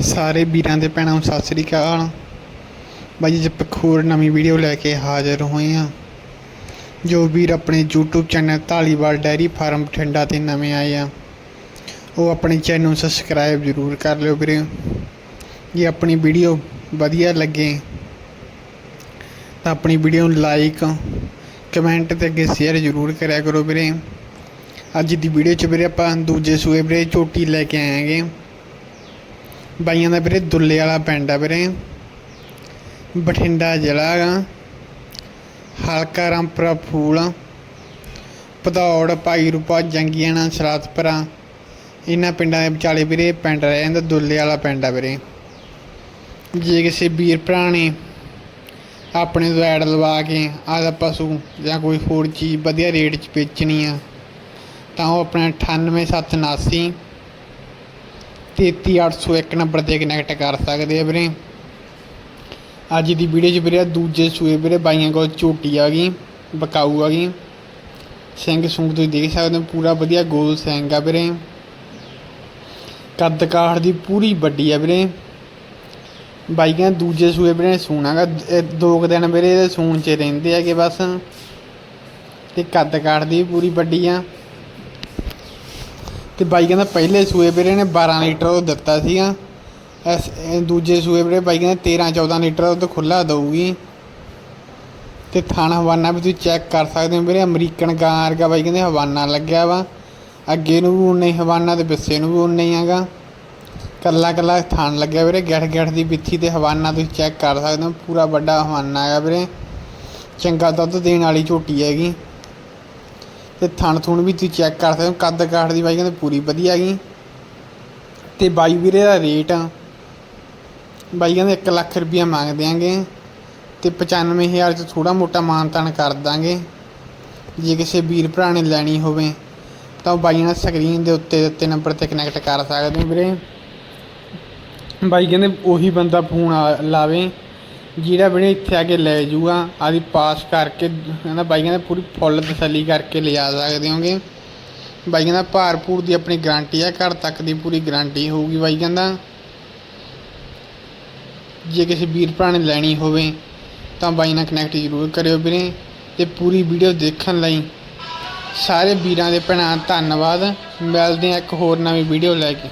ਸਾਰੇ ਵੀਰਾਂ ਦੇ ਭੈਣਾਂ ਨੂੰ ਸਤਿ ਸ੍ਰੀ ਅਕਾਲ। ਬਾਈ ਜੀ ਆਪਾਂ ਹੋਰ ਨਵੀਂ ਵੀਡੀਓ ਲੈ ਕੇ ਹਾਜ਼ਰ ਹੋਏ ਹਾਂ। ਜੋ ਵੀਰ ਆਪਣੇ YouTube channel Dhaliwal dairy farm Bathinda ਤੇ ਨਵੇਂ ਆਏ ਆ, ਉਹ ਆਪਣੇ ਚੈਨਲ ਨੂੰ ਸਬਸਕ੍ਰਾਈਬ ਜ਼ਰੂਰ ਕਰ ਲਿਓ ਵੀਰੇ। ਜੇ ਆਪਣੀ ਵੀਡੀਓ ਵਧੀਆ ਲੱਗੇ, ਤਾਂ ਆਪਣੀ ਵੀਡੀਓ ਨੂੰ ਲਾਈਕ ਕਮੈਂਟ ਤੇ ਅੱਗੇ ਸ਼ੇਅਰ ਜ਼ਰੂਰ ਕਰਿਆ ਕਰੋ ਵੀਰੇ। ਅੱਜ ਦੀ ਵੀਡੀਓ 'ਚ ਵੀਰੇ ਆਪਾਂ ਦੂਜੇ ਸੂਏ ਵੀਰੇ ਝੋਟੀ ਲੈ ਕੇ ਆਏ ਬਾਈਆਂ ਦਾ ਵੀਰੇ ਦੁੱਲੇ ਵਾਲਾ ਪਿੰਡ ਆ ਵੀਰੇ। ਬਠਿੰਡਾ ਜ਼ਿਲ੍ਹਾ ਗਾ ਹਲਕਾ ਰਾਮਪੁਰਾ ਫੂਲ। ਭਦੌੜ, ਭਾਈ ਰੂਪਾ, ਜੰਗੀਆਣਾ ਸਰਾਤਪੁਰਾ ਇਹਨਾਂ ਪਿੰਡਾਂ ਦੇ ਵਿਚਾਲੇ ਵੀਰੇ ਪਿੰਡ ਰਹਿ ਜਾਂਦਾ ਦੁੱਲੇ ਵਾਲਾ ਪਿੰਡ ਆ ਵੀਰੇ। ਜੇ ਕਿਸੇ ਵੀਰ ਭਰਾ ਨੇ ਆਪਣੇ ਤੋਂ ਐਡ ਲਵਾ ਕੇ ਆਦਾ ਪਸ਼ੂ ਜਾਂ ਕੋਈ ਹੋਰ ਚੀਜ਼ ਵਧੀਆ ਰੇਟ 'ਚ ਵੇਚਣੀ ਆ, ਤਾਂ ਉਹ ਆਪਣਾ 98779 33801 ਨੰਬਰ ਤੇ ਕਨੈਕਟ ਕਰ ਸਕਦੇ ਆ ਵੀਰੇ। ਅੱਜ ਦੀ ਵੀਡੀਓ 'ਚ ਵੀਰੇ ਦੂਜੇ ਸੂਏ ਵੀਰੇ ਬਾਈਆਂ ਕੋਲ ਝੋਟੀ ਆ ਗਈ, ਬਕਾਊ ਆ ਗਈ। ਸਿੰਘ ਸੁੰਗ ਤੁਸੀਂ ਦੇਖ ਸਕਦੇ ਹੋ, ਪੂਰਾ ਵਧੀਆ ਗੋਲ ਸਿੰਘ ਆ ਵੀਰੇ। ਕੱਦ ਕਾਠ ਦੀ ਪੂਰੀ ਵੱਡੀ ਆ ਵੀਰੇ। ਬਾਈਆਂ ਦੂਜੇ ਸੂਏ ਵੀਰੇ ਸੂਣਾਗਾ ਦੋ ਕੁ ਦਿਨ ਵੀਰੇ ਇਹਦੇ ਸੂਣ 'ਚ ਰਹਿੰਦੇ ਹੈਗੇ ਬਸ। ਤੇ ਕੱਦ ਕਾਠ ਦੀ ਵੀ ਪੂਰੀ ਵੱਡੀ ਆ। ਤੇ ਬਾਈ ਕਹਿੰਦਾ ਪਹਿਲੇ ਸੂਏ ਵੀਰੇ ਨੇ 12 ਲੀਟਰ ਉਹ ਦਿੱਤਾ ਸੀਗਾ। ਇਸ ਦੂਜੇ ਸੂਏ ਵੀਰੇ ਬਾਈ ਕਹਿੰਦਾ 13 14 ਲੀਟਰ ਉਹ ਤਾਂ ਖੁੱਲਾ ਦਊਗੀ। ਤੇ ਥਣ ਹਵਾਨਾ ਵੀ ਤੁਸੀਂ ਚੈੱਕ ਕਰ ਸਕਦੇ ਹੋ ਵੀਰੇ, ਅਮਰੀਕਨ ਗਾਂ ਵਰਗਾ ਬਾਈ ਕਹਿੰਦੇ ਹਵਾਨਾ ਲੱਗਿਆ ਵਾ। ਅੱਗੇ ਨੂੰ ਵੀ ਉਨਾ ਹੀ ਹਵਾਨਾ ਤੇ ਪਿੱਛੇ ਨੂੰ ਵੀ ਉਨਾ ਹੀ ਹੈਗਾ। ਕੱਲਾ ਕੱਲਾ ਥਾਣ ਲੱਗਿਆ ਵੀਰੇ ਗਿੱਠ ਗਿੱਠ ਦੀ ਬਿੱਥੀ ਤੇ ਹਵਾਨਾ ਤੁਸੀਂ ਚੈੱਕ ਕਰ ਸਕਦੇ ਹੋ, ਪੂਰਾ ਵੱਡਾ ਹਵਾਨਾ ਹੈਗਾ ਵੀਰੇ। ਚੰਗਾ ਦੁੱਧ ਦੇਣ ਵਾਲੀ ਝੋਟੀ ਹੈਗੀ। ਤੇ ਥਣ ਥੁਣ ਵੀ ਤੁਸੀਂ ਚੈੱਕ ਕਰ ਸਕਦੇ ਹੋ। ਕੱਦ ਕਾਠ ਦੀ ਬਾਈ ਕਹਿੰਦੇ ਪੂਰੀ ਵਧੀਆ ਗਈ ਤੇ ਬਾਈ ਵੀਰੇ ਦਾ ਰੇਟ ਆ। ਬਾਈ ਕਹਿੰਦੇ 1 ਲੱਖ ਰੁਪਈਆ ਮੰਗ ਦਿਆਂਗੇ। ਤੇ 95000 ਚ ਥੋੜਾ ਮੋਟਾ ਮਾਨਤਾਨ ਕਰ ਦਾਂਗੇ। ਜੇ ਕਿਸੇ ਵੀਰ ਭਰਾ ਨੇ ਲੈਣੀ ਹੋਵੇ, ਤਾਂ ਉਹ ਬਾਈ ਨਾਲ ਸਕਰੀਨ ਦੇ ਉੱਤੇ ਦਿੱਤੇ ਨੰਬਰ ਤੇ ਕਨੈਕਟ ਕਰ ਸਕਦੇ ਹੋ ਵੀਰੇ। ਬਾਈ ਕਹਿੰਦੇ ਉਹੀ ਬੰਦਾ ਫੋਨ ਲਾਵੇ। ਜਿਹੜਾ ਵੀਰੇ ਇੱਥੇ ਆ ਕੇ ਲੈ ਜੂਗਾ ਆਦੀ ਪਾਸ ਕਰਕੇ, ਕਹਿੰਦਾ ਬਾਈ ਕਹਿੰਦਾ ਪੂਰੀ ਫੁੱਲ ਤਸੱਲੀ ਕਰਕੇ ਲਿਜਾ ਸਕਦੇ ਹੋਗੇ। ਬਾਈ ਕਹਿੰਦਾ ਭਾਰਪੂਰ ਦੀ ਆਪਣੀ ਗਾਰੰਟੀ ਆ, ਘਰ ਤੱਕ ਦੀ ਪੂਰੀ ਗਾਰੰਟੀ ਹੋਊਗੀ ਬਾਈ ਕਹਿੰਦਾ। ਜੇ ਕਿਸੇ ਵੀਰ ਭਰਾ ਨੇ ਲੈਣੀ ਹੋਵੇ, ਤਾਂ ਬਾਈ ਨਾਲ ਕਨੈਕਟ ਜ਼ਰੂਰ ਕਰਿਓ ਵੀਰੇ ਤੇ ਪੂਰੀ ਵੀਡੀਓ ਦੇਖਣ ਲਈ ਸਾਰੇ ਵੀਰਾਂ ਦੇ ਭੈਣਾਂ, ਧੰਨਵਾਦ। ਮਿਲਦੇ ਆ ਇੱਕ ਹੋਰ ਨਵੀਂ ਵੀਡੀਓ ਲੈ ਕੇ।